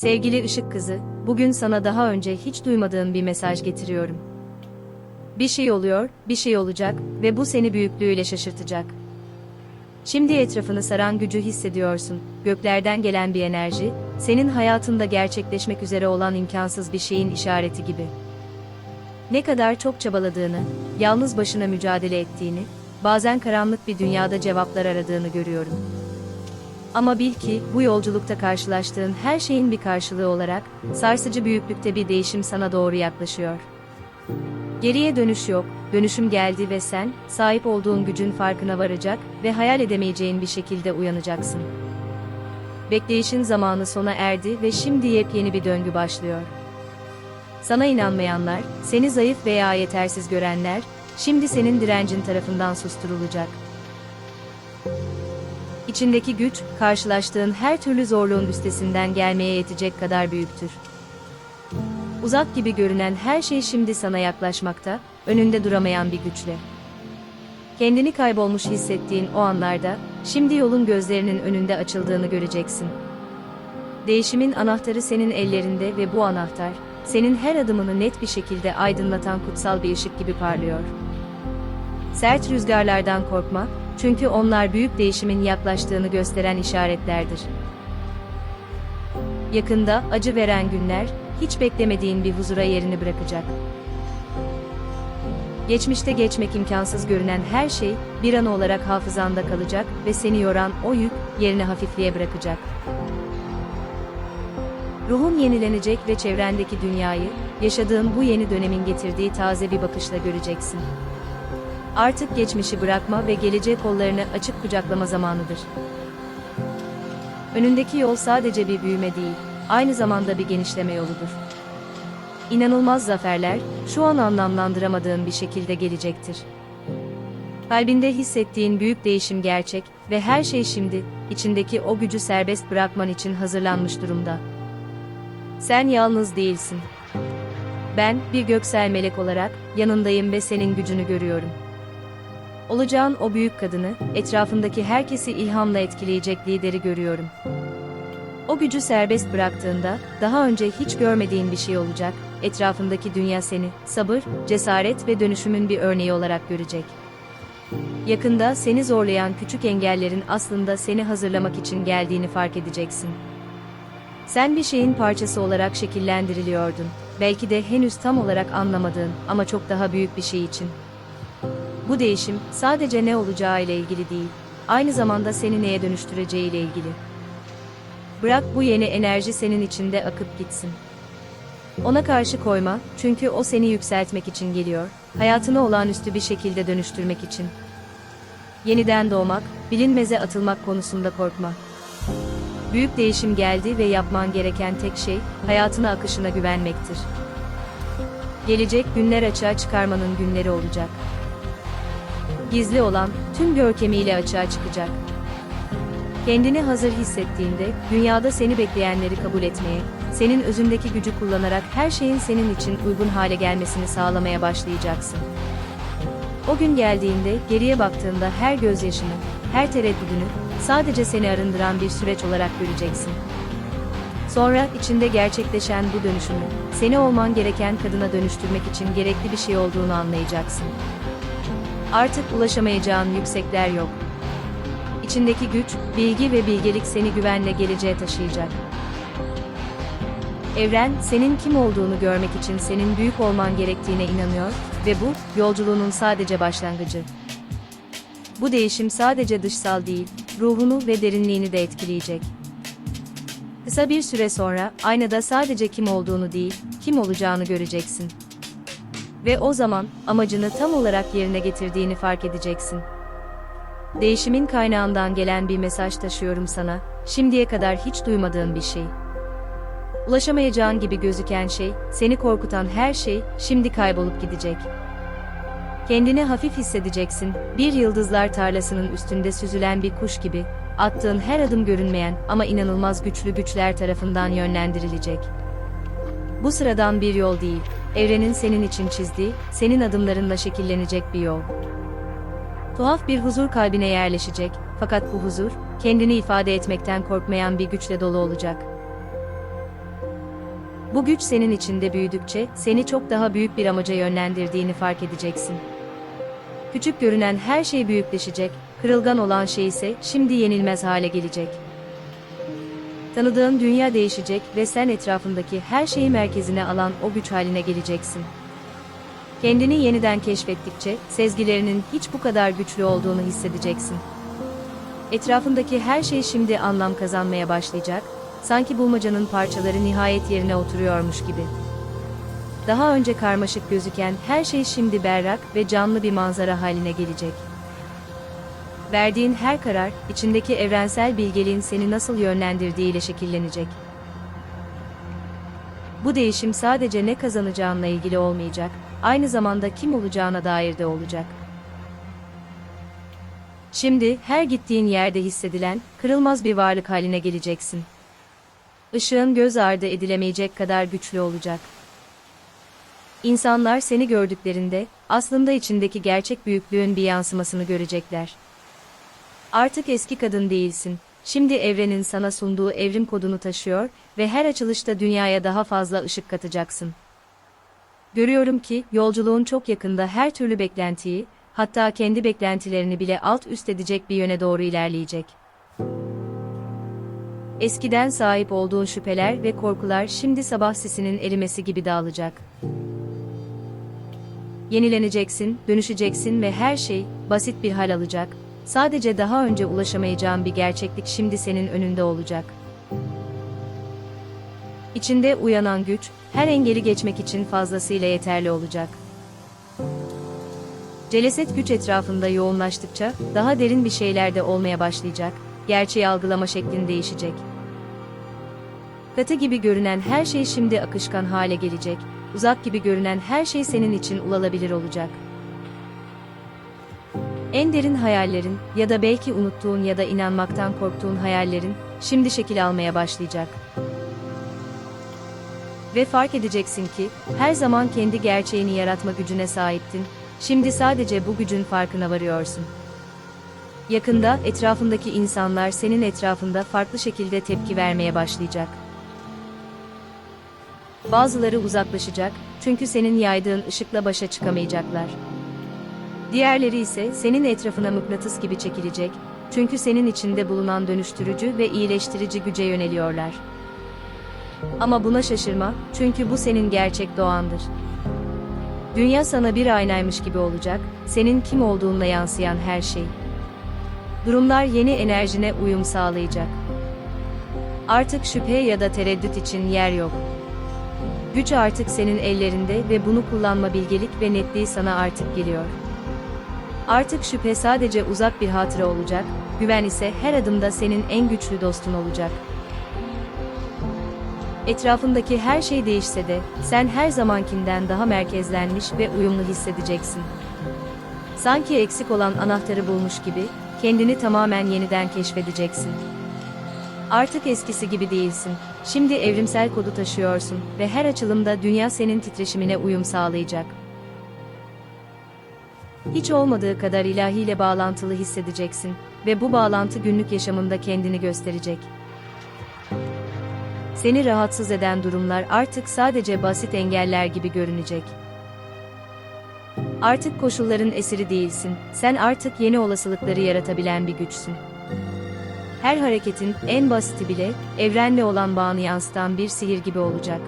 Sevgili ışık kızı, bugün sana daha önce hiç duymadığın bir mesaj getiriyorum. Bir şey oluyor, bir şey olacak ve bu seni büyüklüğüyle şaşırtacak. Şimdi etrafını saran gücü hissediyorsun. Göklerden gelen bir enerji, senin hayatında gerçekleşmek üzere olan imkansız bir şeyin işareti gibi. Ne kadar çok çabaladığını, yalnız başına mücadele ettiğini, bazen karanlık bir dünyada cevaplar aradığını görüyorum. Ama bil ki bu yolculukta karşılaştığın her şeyin bir karşılığı olarak sarsıcı büyüklükte bir değişim sana doğru yaklaşıyor. Geriye dönüş yok, dönüşüm geldi ve sen sahip olduğun gücün farkına varacak ve hayal edemeyeceğin bir şekilde uyanacaksın. Bekleyişin zamanı sona erdi ve şimdi yepyeni bir döngü başlıyor. Sana inanmayanlar, seni zayıf veya yetersiz görenler, şimdi senin direncin tarafından susturulacak. İçindeki güç, karşılaştığın her türlü zorluğun üstesinden gelmeye yetecek kadar büyüktür. Uzak gibi görünen her şey şimdi sana yaklaşmakta, önünde duramayan bir güçle. Kendini kaybolmuş hissettiğin o anlarda, şimdi yolun gözlerinin önünde açıldığını göreceksin. Değişimin anahtarı senin ellerinde ve bu anahtar, senin her adımını net bir şekilde aydınlatan kutsal bir ışık gibi parlıyor. Sert rüzgarlardan korkma, çünkü onlar büyük değişimin yaklaştığını gösteren işaretlerdir. Yakında acı veren günler, hiç beklemediğin bir huzura yerini bırakacak. Geçmişte geçmek imkansız görünen her şey, bir an olarak hafızanda kalacak ve seni yoran o yük, yerini hafifliğe bırakacak. Ruhun yenilenecek ve çevrendeki dünyayı, yaşadığın bu yeni dönemin getirdiği taze bir bakışla göreceksin. Artık geçmişi bırakma ve gelecek kollarını açık kucaklama zamanıdır. Önündeki yol sadece bir büyüme değil, aynı zamanda bir genişleme yoludur. İnanılmaz zaferler, şu an anlamlandıramadığın bir şekilde gelecektir. Kalbinde hissettiğin büyük değişim gerçek ve her şey şimdi, içindeki o gücü serbest bırakman için hazırlanmış durumda. Sen yalnız değilsin. Ben, bir göksel melek olarak, yanındayım ve senin gücünü görüyorum. Olacağın o büyük kadını, etrafındaki herkesi ilhamla etkileyecek lideri görüyorum. O gücü serbest bıraktığında, daha önce hiç görmediğin bir şey olacak, etrafındaki dünya seni, sabır, cesaret ve dönüşümün bir örneği olarak görecek. Yakında seni zorlayan küçük engellerin aslında seni hazırlamak için geldiğini fark edeceksin. Sen bir şeyin parçası olarak şekillendiriliyordun. Belki de henüz tam olarak anlamadığın ama çok daha büyük bir şey için. Bu değişim sadece ne olacağı ile ilgili değil, aynı zamanda seni neye dönüştüreceği ile ilgili. Bırak bu yeni enerji senin içinde akıp gitsin. Ona karşı koyma, çünkü o seni yükseltmek için geliyor, hayatını olağanüstü bir şekilde dönüştürmek için. Yeniden doğmak, bilinmeze atılmak konusunda korkma. Büyük değişim geldi ve yapman gereken tek şey, hayatına akışına güvenmektir. Gelecek günler açığa çıkarmanın günleri olacak. Gizli olan, tüm görkemiyle açığa çıkacak. Kendini hazır hissettiğinde, dünyada seni bekleyenleri kabul etmeye, senin özündeki gücü kullanarak her şeyin senin için uygun hale gelmesini sağlamaya başlayacaksın. O gün geldiğinde, geriye baktığında her gözyaşını, her tereddüdünü, sadece seni arındıran bir süreç olarak göreceksin. Sonra içinde gerçekleşen bu dönüşümü, seni olman gereken kadına dönüştürmek için gerekli bir şey olduğunu anlayacaksın. Artık ulaşamayacağın yüksekler yok. İçindeki güç, bilgi ve bilgelik seni güvenle geleceğe taşıyacak. Evren, senin kim olduğunu görmek için senin büyük olman gerektiğine inanıyor ve bu, yolculuğunun sadece başlangıcı. Bu değişim sadece dışsal değil, ruhunu ve derinliğini de etkileyecek. Kısa bir süre sonra, aynada sadece kim olduğunu değil, kim olacağını göreceksin. Ve o zaman, amacını tam olarak yerine getirdiğini fark edeceksin. Değişimin kaynağından gelen bir mesaj taşıyorum sana, şimdiye kadar hiç duymadığın bir şey. Ulaşamayacağın gibi gözüken şey, seni korkutan her şey, şimdi kaybolup gidecek. Kendini hafif hissedeceksin, bir yıldızlar tarlasının üstünde süzülen bir kuş gibi, attığın her adım görünmeyen ama inanılmaz güçlü güçler tarafından yönlendirilecek. Bu sıradan bir yol değil, evrenin senin için çizdiği, senin adımlarınla şekillenecek bir yol. Tuhaf bir huzur kalbine yerleşecek, fakat bu huzur, kendini ifade etmekten korkmayan bir güçle dolu olacak. Bu güç senin içinde büyüdükçe seni çok daha büyük bir amaca yönlendirdiğini fark edeceksin. Küçük görünen her şey büyükleşecek, kırılgan olan şey ise şimdi yenilmez hale gelecek. Tanıdığın dünya değişecek ve sen etrafındaki her şeyi merkezine alan o güç haline geleceksin. Kendini yeniden keşfettikçe sezgilerinin hiç bu kadar güçlü olduğunu hissedeceksin. Etrafındaki her şey şimdi anlam kazanmaya başlayacak, sanki bulmacanın parçaları nihayet yerine oturuyormuş gibi. Daha önce karmaşık gözüken her şey şimdi berrak ve canlı bir manzara haline gelecek. Verdiğin her karar, içindeki evrensel bilgeliğin seni nasıl yönlendirdiğiyle şekillenecek. Bu değişim sadece ne kazanacağınla ilgili olmayacak, aynı zamanda kim olacağına dair de olacak. Şimdi her gittiğin yerde hissedilen, kırılmaz bir varlık haline geleceksin. Işığın göz ardı edilemeyecek kadar güçlü olacak. İnsanlar seni gördüklerinde, aslında içindeki gerçek büyüklüğün bir yansımasını görecekler. Artık eski kadın değilsin. Şimdi evrenin sana sunduğu evrim kodunu taşıyor ve her açılışta dünyaya daha fazla ışık katacaksın. Görüyorum ki yolculuğun çok yakında her türlü beklentiyi, hatta kendi beklentilerini bile alt üst edecek bir yöne doğru ilerleyecek. Eskiden sahip olduğun şüpheler ve korkular şimdi sabah sisinin erimesi gibi dağılacak. Yenileneceksin, dönüşeceksin ve her şey basit bir hal alacak. Sadece daha önce ulaşamayacağın bir gerçeklik şimdi senin önünde olacak. İçinde uyanan güç, her engeli geçmek için fazlasıyla yeterli olacak. Celeset güç etrafında yoğunlaştıkça, daha derin bir şeyler de olmaya başlayacak, gerçeği algılama şeklin değişecek. Katı gibi görünen her şey şimdi akışkan hale gelecek, uzak gibi görünen her şey senin için ulaşılabilir olacak. En derin hayallerin ya da belki unuttuğun ya da inanmaktan korktuğun hayallerin şimdi şekil almaya başlayacak. Ve fark edeceksin ki her zaman kendi gerçeğini yaratma gücüne sahiptin. Şimdi sadece bu gücün farkına varıyorsun. Yakında etrafındaki insanlar senin etrafında farklı şekilde tepki vermeye başlayacak. Bazıları uzaklaşacak çünkü senin yaydığın ışıkla başa çıkamayacaklar. Diğerleri ise senin etrafına mıknatıs gibi çekilecek, çünkü senin içinde bulunan dönüştürücü ve iyileştirici güce yöneliyorlar. Ama buna şaşırma, çünkü bu senin gerçek doğandır. Dünya sana bir aynaymış gibi olacak, senin kim olduğunla yansıyan her şey. Durumlar yeni enerjine uyum sağlayacak. Artık şüphe ya da tereddüt için yer yok. Güç artık senin ellerinde ve bunu kullanma bilgelik ve netliği sana artık geliyor. Artık şüphe sadece uzak bir hatıra olacak, güven ise her adımda senin en güçlü dostun olacak. Etrafındaki her şey değişse de, sen her zamankinden daha merkezlenmiş ve uyumlu hissedeceksin. Sanki eksik olan anahtarı bulmuş gibi, kendini tamamen yeniden keşfedeceksin. Artık eskisi gibi değilsin. Şimdi evrimsel kodu taşıyorsun ve her açılımda dünya senin titreşimine uyum sağlayacak. Hiç olmadığı kadar ilahiyle bağlantılı hissedeceksin ve bu bağlantı günlük yaşamında kendini gösterecek. Seni rahatsız eden durumlar artık sadece basit engeller gibi görünecek. Artık koşulların esiri değilsin, sen artık yeni olasılıkları yaratabilen bir güçsün. Her hareketin, en basiti bile, evrenle olan bağını yansıtan bir sihir gibi olacak.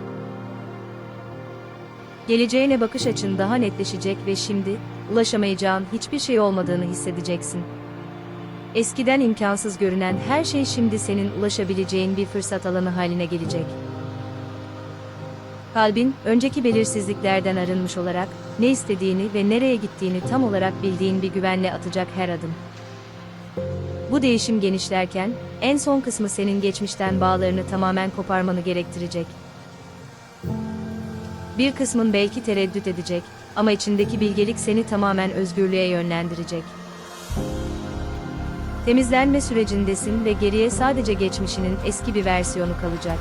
Geleceğine bakış açın daha netleşecek ve şimdi, ulaşamayacağın hiçbir şey olmadığını hissedeceksin. Eskiden imkansız görünen her şey şimdi senin ulaşabileceğin bir fırsat alanı haline gelecek. Kalbin, önceki belirsizliklerden arınmış olarak, ne istediğini ve nereye gittiğini tam olarak bildiğin bir güvenle atacak her adım. Bu değişim genişlerken, en son kısmı senin geçmişten bağlarını tamamen koparmanı gerektirecek. Bir kısmın belki tereddüt edecek ama içindeki bilgelik seni tamamen özgürlüğe yönlendirecek. Temizlenme sürecindesin ve geriye sadece geçmişinin eski bir versiyonu kalacak.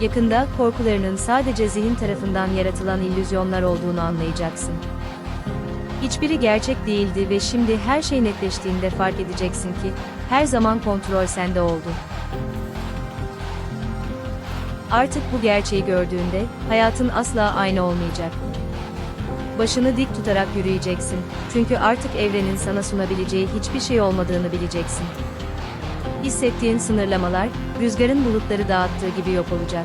Yakında korkularının sadece zihin tarafından yaratılan illüzyonlar olduğunu anlayacaksın. Hiçbiri gerçek değildi ve şimdi her şey netleştiğinde fark edeceksin ki her zaman kontrol sende oldu. Artık bu gerçeği gördüğünde, hayatın asla aynı olmayacak. Başını dik tutarak yürüyeceksin. Çünkü artık evrenin sana sunabileceği hiçbir şey olmadığını bileceksin. Hissettiğin sınırlamalar, rüzgarın bulutları dağıttığı gibi yok olacak.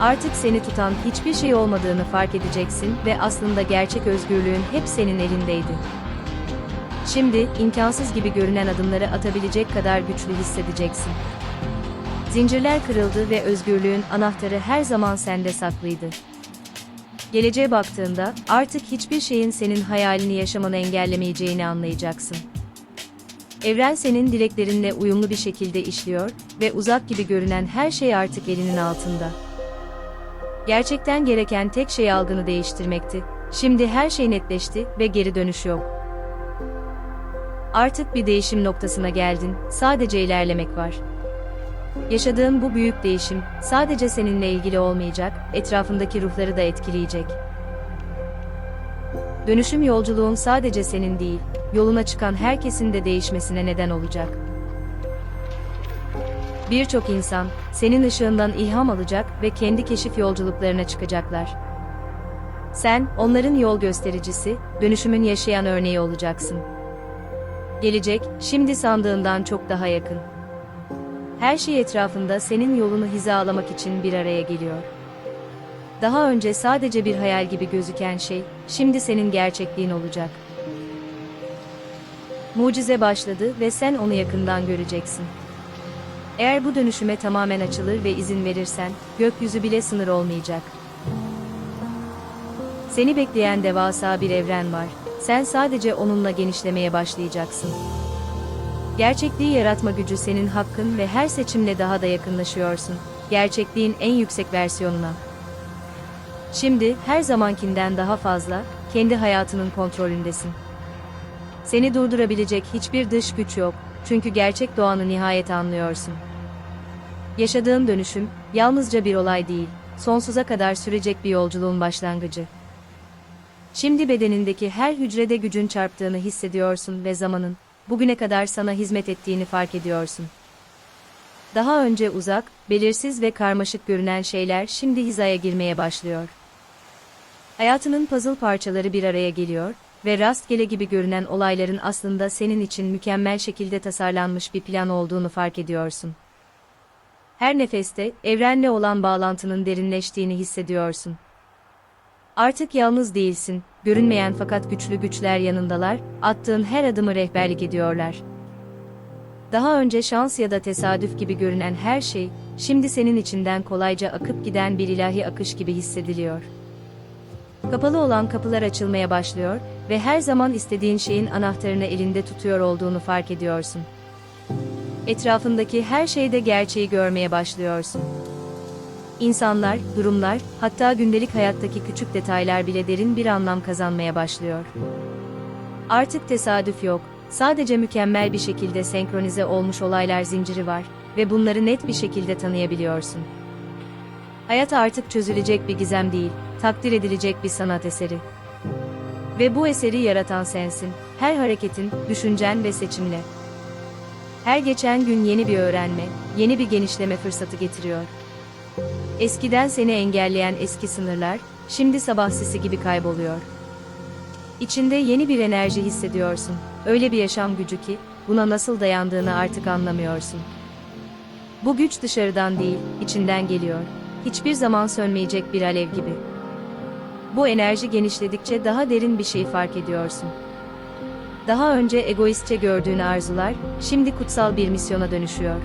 Artık seni tutan hiçbir şey olmadığını fark edeceksin ve aslında gerçek özgürlüğün hep senin elindeydi. Şimdi, imkansız gibi görünen adımları atabilecek kadar güçlü hissedeceksin. Zincirler kırıldı ve özgürlüğün anahtarı her zaman sende saklıydı. Geleceğe baktığında, artık hiçbir şeyin senin hayalini yaşamanı engellemeyeceğini anlayacaksın. Evren senin dileklerinle uyumlu bir şekilde işliyor ve uzak gibi görünen her şey artık elinin altında. Gerçekten gereken tek şey algını değiştirmekti. Şimdi her şey netleşti ve geri dönüş yok. Artık bir değişim noktasına geldin, sadece ilerlemek var. Yaşadığın bu büyük değişim sadece seninle ilgili olmayacak, etrafındaki ruhları da etkileyecek. Dönüşüm yolculuğun sadece senin değil, yoluna çıkan herkesin de değişmesine neden olacak. Birçok insan senin ışığından ilham alacak ve kendi keşif yolculuklarına çıkacaklar. Sen onların yol göstericisi, dönüşümün yaşayan örneği olacaksın. Gelecek şimdi sandığından çok daha yakın. Her şey etrafında senin yolunu hizalamak için bir araya geliyor. Daha önce sadece bir hayal gibi gözüken şey, şimdi senin gerçekliğin olacak. Mucize başladı ve sen onu yakından göreceksin. Eğer bu dönüşüme tamamen açılır ve izin verirsen, gökyüzü bile sınır olmayacak. Seni bekleyen devasa bir evren var. Sen sadece onunla genişlemeye başlayacaksın. Gerçekliği yaratma gücü senin hakkın ve her seçimle daha da yakınlaşıyorsun. Gerçekliğin en yüksek versiyonuna. Şimdi her zamankinden daha fazla kendi hayatının kontrolündesin. Seni durdurabilecek hiçbir dış güç yok. Çünkü gerçek doğanı nihayet anlıyorsun. Yaşadığın dönüşüm yalnızca bir olay değil, sonsuza kadar sürecek bir yolculuğun başlangıcı. Şimdi bedenindeki her hücrede gücün çarptığını hissediyorsun ve zamanın bugüne kadar sana hizmet ettiğini fark ediyorsun. Daha önce uzak, belirsiz ve karmaşık görünen şeyler şimdi hizaya girmeye başlıyor. Hayatının puzzle parçaları bir araya geliyor ve rastgele gibi görünen olayların aslında senin için mükemmel şekilde tasarlanmış bir plan olduğunu fark ediyorsun. Her nefeste evrenle olan bağlantının derinleştiğini hissediyorsun. Artık yalnız değilsin, görünmeyen fakat güçlü güçler yanındalar, attığın her adımı rehberlik ediyorlar. Daha önce şans ya da tesadüf gibi görünen her şey, şimdi senin içinden kolayca akıp giden bir ilahi akış gibi hissediliyor. Kapalı olan kapılar açılmaya başlıyor ve her zaman istediğin şeyin anahtarını elinde tutuyor olduğunu fark ediyorsun. Etrafındaki her şeyde gerçeği görmeye başlıyorsun. İnsanlar, durumlar, hatta gündelik hayattaki küçük detaylar bile derin bir anlam kazanmaya başlıyor. Artık tesadüf yok, sadece mükemmel bir şekilde senkronize olmuş olaylar zinciri var ve bunları net bir şekilde tanıyabiliyorsun. Hayat artık çözülecek bir gizem değil, takdir edilecek bir sanat eseri. Ve bu eseri yaratan sensin, her hareketin, düşüncen ve seçimle. Her geçen gün yeni bir öğrenme, yeni bir genişleme fırsatı getiriyor. Eskiden seni engelleyen eski sınırlar, şimdi sabah sesi gibi kayboluyor. İçinde yeni bir enerji hissediyorsun. Öyle bir yaşam gücü ki, buna nasıl dayandığını artık anlamıyorsun. Bu güç dışarıdan değil, içinden geliyor. Hiçbir zaman sönmeyecek bir alev gibi. Bu enerji genişledikçe daha derin bir şey fark ediyorsun. Daha önce egoistçe gördüğün arzular, şimdi kutsal bir misyona dönüşüyor.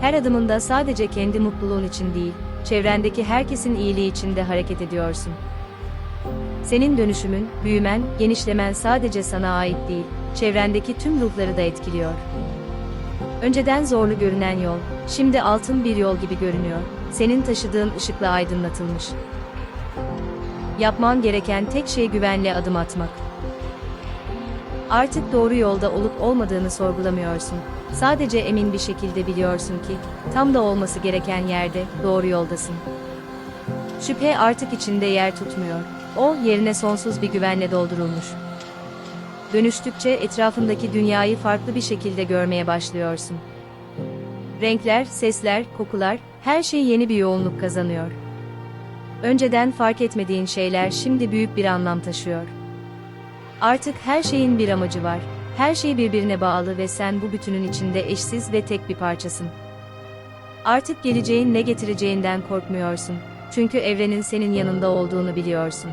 Her adımında sadece kendi mutluluğun için değil, çevrendeki herkesin iyiliği için de hareket ediyorsun. Senin dönüşümün, büyümen, genişlemen sadece sana ait değil, çevrendeki tüm ruhları da etkiliyor. Önceden zorlu görünen yol, şimdi altın bir yol gibi görünüyor. Senin taşıdığın ışıkla aydınlatılmış. Yapman gereken tek şey güvenle adım atmak. Artık doğru yolda olup olmadığını sorgulamıyorsun. Sadece emin bir şekilde biliyorsun ki, tam da olması gereken yerde, doğru yoldasın. Şüphe artık içinde yer tutmuyor. O, yerine sonsuz bir güvenle doldurulmuş. Dönüştükçe etrafındaki dünyayı farklı bir şekilde görmeye başlıyorsun. Renkler, sesler, kokular, her şey yeni bir yoğunluk kazanıyor. Önceden fark etmediğin şeyler şimdi büyük bir anlam taşıyor. Artık her şeyin bir amacı var. Her şey birbirine bağlı ve sen bu bütünün içinde eşsiz ve tek bir parçasın. Artık geleceğin ne getireceğinden korkmuyorsun. Çünkü evrenin senin yanında olduğunu biliyorsun.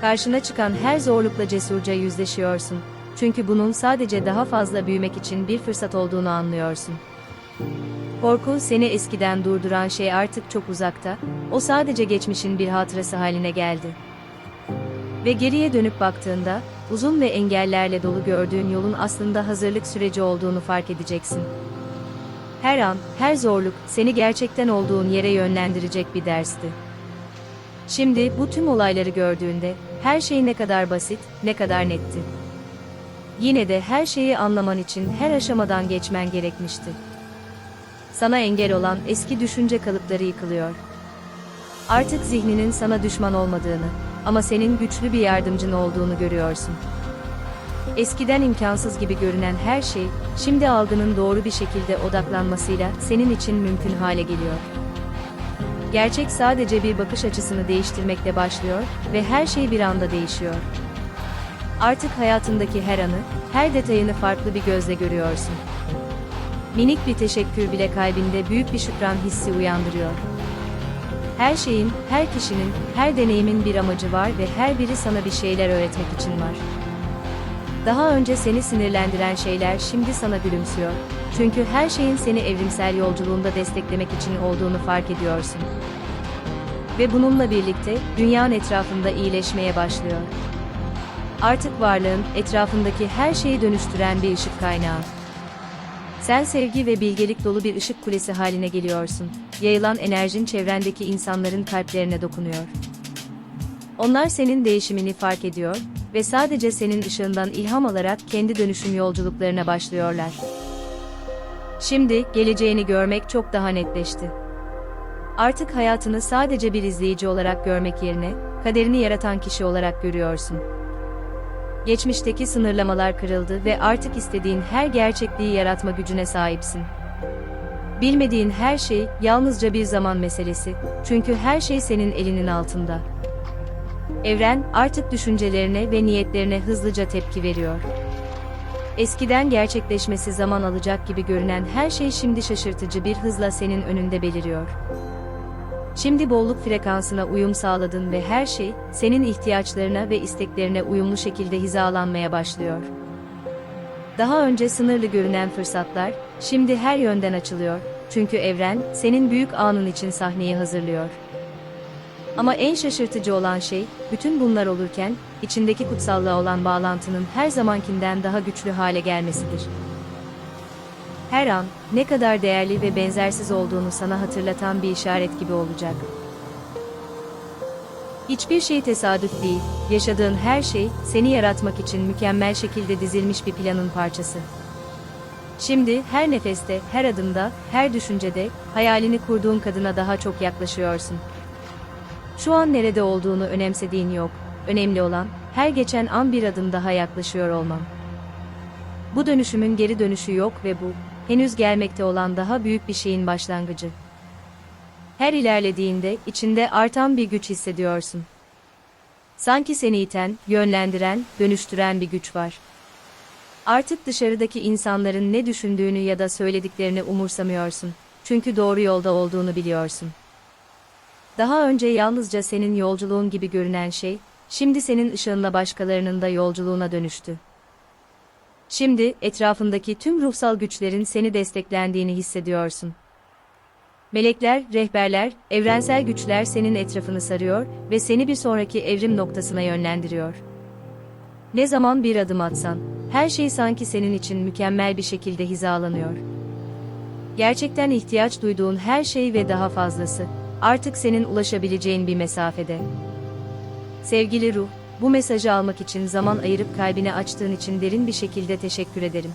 Karşına çıkan her zorlukla cesurca yüzleşiyorsun. Çünkü bunun sadece daha fazla büyümek için bir fırsat olduğunu anlıyorsun. Korku seni eskiden durduran şey artık çok uzakta, o sadece geçmişin bir hatırası haline geldi. Ve geriye dönüp baktığında, uzun ve engellerle dolu gördüğün yolun aslında hazırlık süreci olduğunu fark edeceksin. Her an, her zorluk, seni gerçekten olduğun yere yönlendirecek bir dersti. Şimdi bu tüm olayları gördüğünde, her şey ne kadar basit, ne kadar netti. Yine de her şeyi anlaman için her aşamadan geçmen gerekmişti. Sana engel olan eski düşünce kalıpları yıkılıyor. Artık zihninin sana düşman olmadığını ama senin güçlü bir yardımcın olduğunu görüyorsun. Eskiden imkansız gibi görünen her şey, şimdi algının doğru bir şekilde odaklanmasıyla senin için mümkün hale geliyor. Gerçek sadece bir bakış açısını değiştirmekle başlıyor ve her şey bir anda değişiyor. Artık hayatındaki her anı, her detayını farklı bir gözle görüyorsun. Minik bir teşekkür bile kalbinde büyük bir şükran hissi uyandırıyor. Her şeyin, her kişinin, her deneyimin bir amacı var ve her biri sana bir şeyler öğretmek için var. Daha önce seni sinirlendiren şeyler şimdi sana gülümsüyor. Çünkü her şeyin seni evrimsel yolculuğunda desteklemek için olduğunu fark ediyorsun. Ve bununla birlikte dünyanın etrafında iyileşmeye başlıyor. Artık varlığın etrafındaki her şeyi dönüştüren bir ışık kaynağı. Sen sevgi ve bilgelik dolu bir ışık kulesi haline geliyorsun. Yayılan enerjin çevrendeki insanların kalplerine dokunuyor. Onlar senin değişimini fark ediyor ve sadece senin ışığından ilham alarak kendi dönüşüm yolculuklarına başlıyorlar. Şimdi geleceğini görmek çok daha netleşti. Artık hayatını sadece bir izleyici olarak görmek yerine kaderini yaratan kişi olarak görüyorsun. Geçmişteki sınırlamalar kırıldı ve artık istediğin her gerçekliği yaratma gücüne sahipsin. Bilmediğin her şey yalnızca bir zaman meselesi. Çünkü her şey senin elinin altında. Evren artık düşüncelerine ve niyetlerine hızlıca tepki veriyor. Eskiden gerçekleşmesi zaman alacak gibi görünen her şey şimdi şaşırtıcı bir hızla senin önünde beliriyor. Şimdi bolluk frekansına uyum sağladın ve her şey, senin ihtiyaçlarına ve isteklerine uyumlu şekilde hizalanmaya başlıyor. Daha önce sınırlı görünen fırsatlar, şimdi her yönden açılıyor, çünkü evren, senin büyük anın için sahneyi hazırlıyor. Ama en şaşırtıcı olan şey, bütün bunlar olurken, içindeki kutsallığa olan bağlantının her zamankinden daha güçlü hale gelmesidir. Her an, ne kadar değerli ve benzersiz olduğunu sana hatırlatan bir işaret gibi olacak. Hiçbir şey tesadüf değil, yaşadığın her şey, seni yaratmak için mükemmel şekilde dizilmiş bir planın parçası. Şimdi, her nefeste, her adımda, her düşüncede, hayalini kurduğun kadına daha çok yaklaşıyorsun. Şu an nerede olduğunu önemsediğin yok, önemli olan, her geçen an bir adım daha yaklaşıyor olman. Bu dönüşümün geri dönüşü yok ve bu, henüz gelmekte olan daha büyük bir şeyin başlangıcı. Her ilerlediğinde içinde artan bir güç hissediyorsun. Sanki seni iten, yönlendiren, dönüştüren bir güç var. Artık dışarıdaki insanların ne düşündüğünü ya da söylediklerini umursamıyorsun. Çünkü doğru yolda olduğunu biliyorsun. Daha önce yalnızca senin yolculuğun gibi görünen şey, şimdi senin ışığınla başkalarının da yolculuğuna dönüştü. Şimdi etrafındaki tüm ruhsal güçlerin seni desteklendiğini hissediyorsun. Melekler, rehberler, evrensel güçler senin etrafını sarıyor ve seni bir sonraki evrim noktasına yönlendiriyor. Ne zaman bir adım atsan, her şey sanki senin için mükemmel bir şekilde hizalanıyor. Gerçekten ihtiyaç duyduğun her şey ve daha fazlası, artık senin ulaşabileceğin bir mesafede. Sevgili ruh, bu mesajı almak için zaman ayırıp kalbini açtığın için derin bir şekilde teşekkür ederim.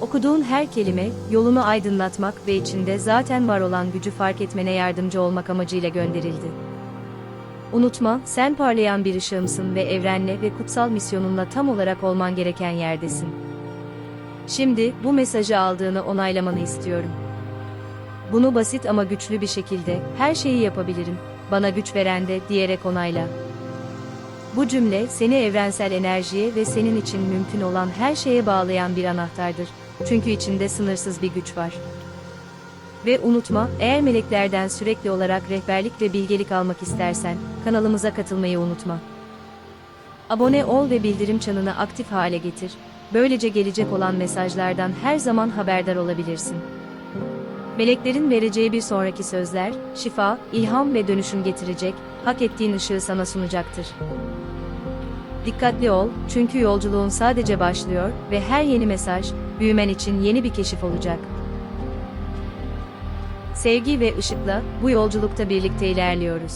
Okuduğun her kelime, yolunu aydınlatmak ve içinde zaten var olan gücü fark etmene yardımcı olmak amacıyla gönderildi. Unutma, sen parlayan bir ışığımsın ve evrenle ve kutsal misyonunla tam olarak olman gereken yerdesin. Şimdi, bu mesajı aldığını onaylamanı istiyorum. Bunu basit ama güçlü bir şekilde, her şeyi yapabilirim, bana güç veren de diyerek onayla. Bu cümle seni evrensel enerjiye ve senin için mümkün olan her şeye bağlayan bir anahtardır. Çünkü içinde sınırsız bir güç var. Ve unutma, eğer meleklerden sürekli olarak rehberlik ve bilgelik almak istersen, kanalımıza katılmayı unutma. Abone ol ve bildirim çanını aktif hale getir. Böylece gelecek olan mesajlardan her zaman haberdar olabilirsin. Meleklerin vereceği bir sonraki sözler, şifa, ilham ve dönüşüm getirecek, hak ettiğin ışığı sana sunacaktır. Dikkatli ol, çünkü yolculuğun sadece başlıyor ve her yeni mesaj, büyümen için yeni bir keşif olacak. Sevgi ve ışıkla, bu yolculukta birlikte ilerliyoruz.